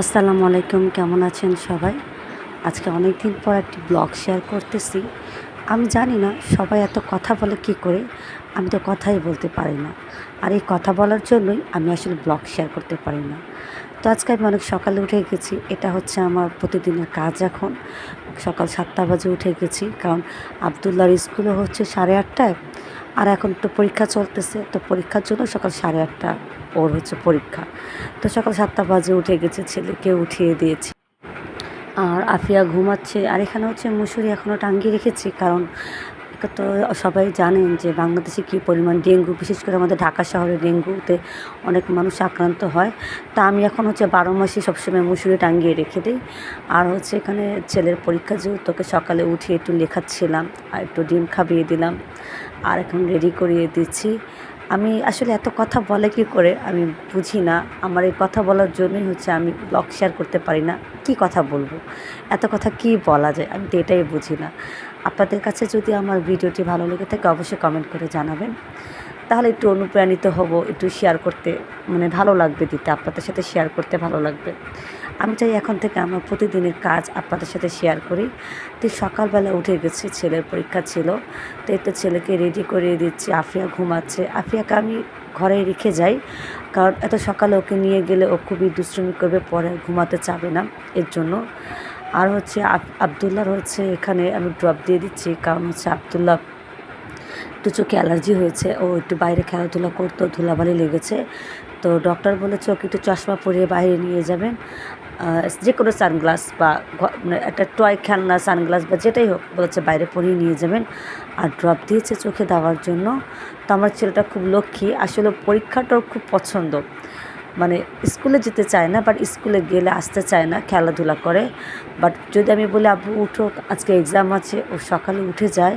আসসালামু আলাইকুম, কেমন আছেন সবাই? আজকে অনেক দিন পর একটি ব্লগ শেয়ার করতেছি। আমি জানি না সবাই এত কথা বলে কি করে, আমি তো কথাই বলতে পারি না। আর এই কথা বলার জন্যই আমি আসলে ব্লগ শেয়ার করতে পারি না। তো আজকে আমি অনেক সকালে উঠে গেছি, এটা হচ্ছে আমার প্রতিদিনের কাজ এখন। সকাল সাতটা বাজে উঠে গেছি, কারণ আবদুল্লার স্কুলে হচ্ছে সাড়ে আটটায়, আর এখন তো পরীক্ষা চলতেছে, তো পরীক্ষার জন্য সকাল সাড়ে আটটা ওর হচ্ছে পরীক্ষা। তো সকাল সাতটা বাজে উঠে গেছে, ছেলেকে উঠিয়ে দিয়েছি। আর আফিয়া ঘুমাচ্ছে, আর এখানে হচ্ছে মুসুরি এখনও টাঙ্গিয়ে রেখেছি, কারণ তো সবাই জানেন যে বাংলাদেশে কী পরিমাণ ডেঙ্গু, বিশেষ করে আমাদের ঢাকা শহরে ডেঙ্গুতে অনেক মানুষ আক্রান্ত হয়। তা আমি এখন হচ্ছে বারো মাসে সবসময় মুসুরি টাঙ্গিয়ে রেখে দিই। আর হচ্ছে এখানে ছেলের পরীক্ষা যেহেতু তোকে সকালে উঠে একটু লেখাচ্ছিলাম, আর একটু ডিম খাবিয়ে দিলাম, আর এখন রেডি করিয়ে দিচ্ছি। আমি আসলে এত কথা বলে কি করে? আমি বুঝি না। আমার এই কথা বলার জন্যই হচ্ছে আমি ব্লগ শেয়ার করতে পারি না। কি কথা বলব? এত কথা কি বলা যায়? আমি তো এটাই বুঝি না। আপনাদের কাছে যদি আমার ভিডিওটি ভালো লেগে থাকে, অবশ্যই কমেন্ট করে জানাবেন। তাহলে একটু অনুপ্রাণিত হব, একটু শেয়ার করতে মানে ভালো লাগবে দিতে, আপনাদের সাথে শেয়ার করতে ভালো লাগবে। আমি চাই এখন থেকে আমার প্রতিদিনের কাজ আপনাদের সাথে শেয়ার করি। তো সকালবেলা উঠে গেছি, ছেলের পরীক্ষা ছিল। তো তো ছেলেকে রেডি করিয়ে দিচ্ছি, আফিয়া ঘুমাচ্ছে। আফিয়াকে আমি ঘরে রেখে যাই, কারণ এত সকালে ওকে নিয়ে গেলে ও খুবই দুষ্টুমি করবে, পরে ঘুমাতে চাবে না এর জন্য। আর হচ্ছে আবদুল্লার হচ্ছে এখানে আমি ড্রপ দিয়ে দিচ্ছি, কারণ হচ্ছে আবদুল্লাহ একটু চোখে অ্যালার্জি হয়েছে, ও একটু বাইরে খেলাধুলা করতো, ধুলাবালি লেগেছে। তো ডক্টর বলেছে, ওকে একটু চশমা পরিয়ে বাইরে নিয়ে যাবেন। যে কোনো সানগ্লাস বা মানে একটা টয় খেলনা, সানগ্লাস বা যেটাই হোক বলেছে, বাইরে পরিয়ে নিয়ে যাবেন। আর ড্রপ দিয়েছে চোখে দেওয়ার জন্য। তো আমার ছেলেটা খুব লক্ষ্মী, আসলে পরীক্ষাটাও খুব পছন্দ। মানে স্কুলে যেতে চায় না বাট স্কুলে গেলে আসতে চায় না, খেলাধুলা করে। বাট যদি আমি বলি, আব্বু, উঠো, আজকে এক্সাম আছে। ও সকালে উঠে যায়,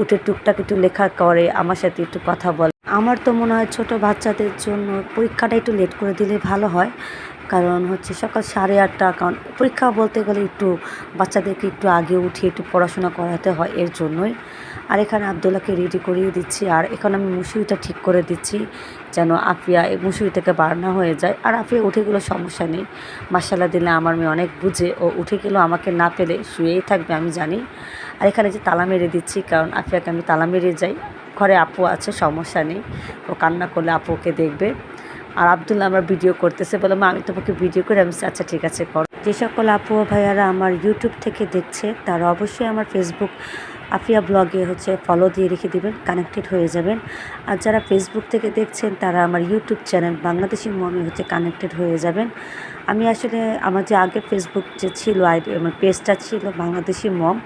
উঠে টুকটাক একটু লেখা করে, আমার সাথে একটু কথা বলে। আমার তো মনে হয় ছোটো বাচ্চাদের জন্য পরীক্ষাটা একটু লেট করে দিলে ভালো হয়। কারণ হচ্ছে সকাল সাড়ে আটটা, কারণ পরীক্ষা বলতে গেলে একটু বাচ্চাদেরকে একটু আগে উঠিয়ে একটু পড়াশোনা করাতে হয় এর জন্যই। আর এখানে আবদুল্লাকে রেডি করিয়ে দিচ্ছি, আর এখন আমি মুসুরিটা ঠিক করে দিচ্ছি যেন আফিয়া এই মুসুরি থেকে বার না হয়ে যায়। আর আফিয়া উঠে গেলেও সমস্যা নেই। মাসালা দিলে আমার মেয়ে অনেক বুঝে, ও উঠে গেলেও আমাকে না পেলে শুয়েই থাকবে আমি জানি। আর এখানে যে তালা মেরে দিচ্ছি, কারণ আফিয়াকে আমি তালা মেরে যাই। ঘরে আপু আছে, সমস্যা নেই। ও কান্না করলে আপুকে দেখবে। আর আবদুল্লা আমার ভিডিও করতেছে বলে, মা, আমি তোমাকে ভিডিও করে, আমি আচ্ছা ঠিক আছে, কর। যে সকল আপু ভাইয়ারা আমার ইউটিউব থেকে দেখছে, তারা অবশ্যই আমার ফেসবুক আফিয়া ব্লগে হচ্ছে ফলো দিয়ে রেখে দিবেন কানেক্টেড হয়ে যাবেন। আর যারা ফেসবুক থেকে দেখছেন, তারা আমার ইউটিউব চ্যানেল বাংলাদেশি মমে হচ্ছে কানেক্টেড হয়ে যাবেন। আমি আসলে আমার যে আগে ফেসবুক যে ছিল আইডি আমার পেজটা ছিল বাংলাদেশি মম,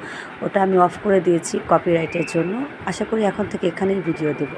ওটা আমি অফ করে দিয়েছি কপিরাইটের জন্য। আশা করি এখন থেকে এখানেই ভিডিও দেবো।